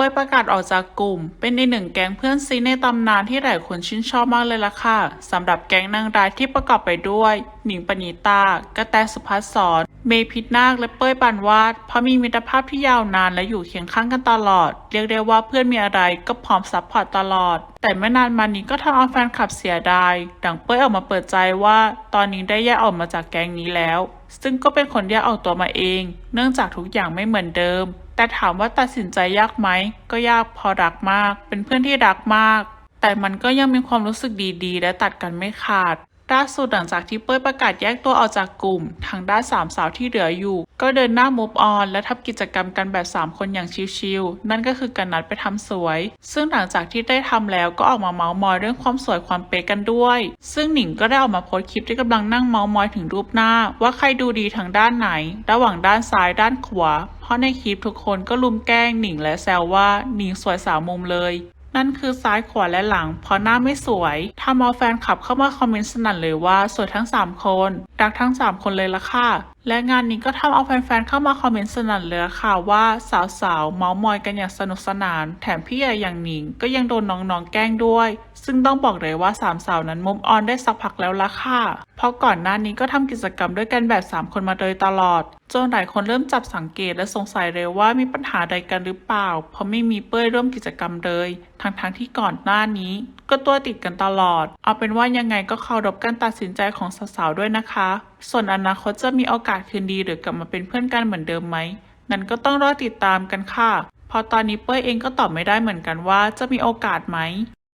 ป้ยประกาศออกจากกลุ่ม เป็นอีกหนึ่งแก๊งเพื่อนซีในตำนานที่หลายคนชื่นชอบมากเลยล่ะค่ะสำหรับแก๊งนางร้ายที่ประกอบไปด้วย หนิงปณิตากระแตสุภัสสรเมพิษนาคและเป้ยปานวาดเพราะมีมิตรภาพที่ยาวนานและอยู่เคียงข้างกันตลอด เรียกได้ว่าเพื่อนมีอะไรก็พร้อมซัพพอร์ตตลอด แต่ไม่นานมานี้ก็ทำเอาแฟนคลับเสียดาย ดังเป้ยออกมาเปิดใจว่า ตอนนี้ได้แยกออกมาจากแก๊งนี้แล้ว ซึ่งก็เป็นคนแยกออกตัวมาเอง เนื่องจากทุกอย่างไม่เหมือนเดิม แต่ถามว่าตัดสินใจยากไหม ก็ยากพอรักมาก เป็นเพื่อนที่รักมาก แต่มันก็ยังมีความรู้สึกดีๆ และตัดกันไม่ขาด ล่าสุดหลังจากที่เป้ยประกาศแยกตัวออกจากกลุ่ม ทางด้านสามสาวที่เหลืออยู่ ก็เดินหน้ามูฟออนและทำกิจกรรมกันแบบ 3 คนอย่างชิลๆนั่นก็คือการนัดไปทำสวย ซึ่งหลังจากที่ได้ทำแล้วก็ออกมาเมาส์มอยเรื่องความสวยความเป๊ะกันด้วย ซึ่งหนิงก็ได้ออกมาโพสต์คลิปที่กำลังนั่งเมาส์มอยถึงรูปหน้า ว่าใครดูดีทางด้านไหน ระหว่างด้านซ้ายด้านขวา เพราะในคลิปทุกคนก็ลุมแกล้งหนิงและแซวว่าหนิงสวยสามมุมเลย นั่นคือซ้ายขวาและหลัง เพราะหน้าไม่สวยทำเอาแฟนคลับเข้ามาคอมเมนต์สนั่นเลยว่าสวยทั้ง 3 คน รักทั้ง 3 คนเลยละค่ะ และงานนี้ก็ทำเอาแฟนๆเข้ามาคอมเมนต์สนั่นเลยละค่ะว่าสาวๆเมาส์มอยกันอย่างสนุกสนาน แถมพี่ใหญ่อย่างหนิงก็ยังโดนน้องๆแกล้งด้วย ซึ่งต้องบอกเลยว่าสามสาวนั้นมุมออนได้สักพักแล้วละค่ะ เพราะก่อนหน้านี้ก็ทำกิจกรรมด้วยกันแบบ 3 คนมาโดยตลอด จนหลายคนเริ่มจับสังเกตและสงสัยเลยว่ามีปัญหาใดกันหรือเปล่า เพราะไม่มีเป้ยร่วมกิจกรรมเลย ทั้งๆที่ก่อนหน้านี้ ก็ตัวติดกันตลอด เอาเป็นว่ายังไงก็เคารพการตัดสินใจของสาวๆด้วยนะคะ ส่วนอนาคตจะมีโอกาสคืนดีหรือกลับมาเป็นเพื่อนกันเหมือนเดิมไหม นั้นก็ต้องรอติดตามกันค่ะพราะตอนนี้เป้ยเองก็ตอบไม่ได้เหมือนกันว่าจะมีโอกาสไหม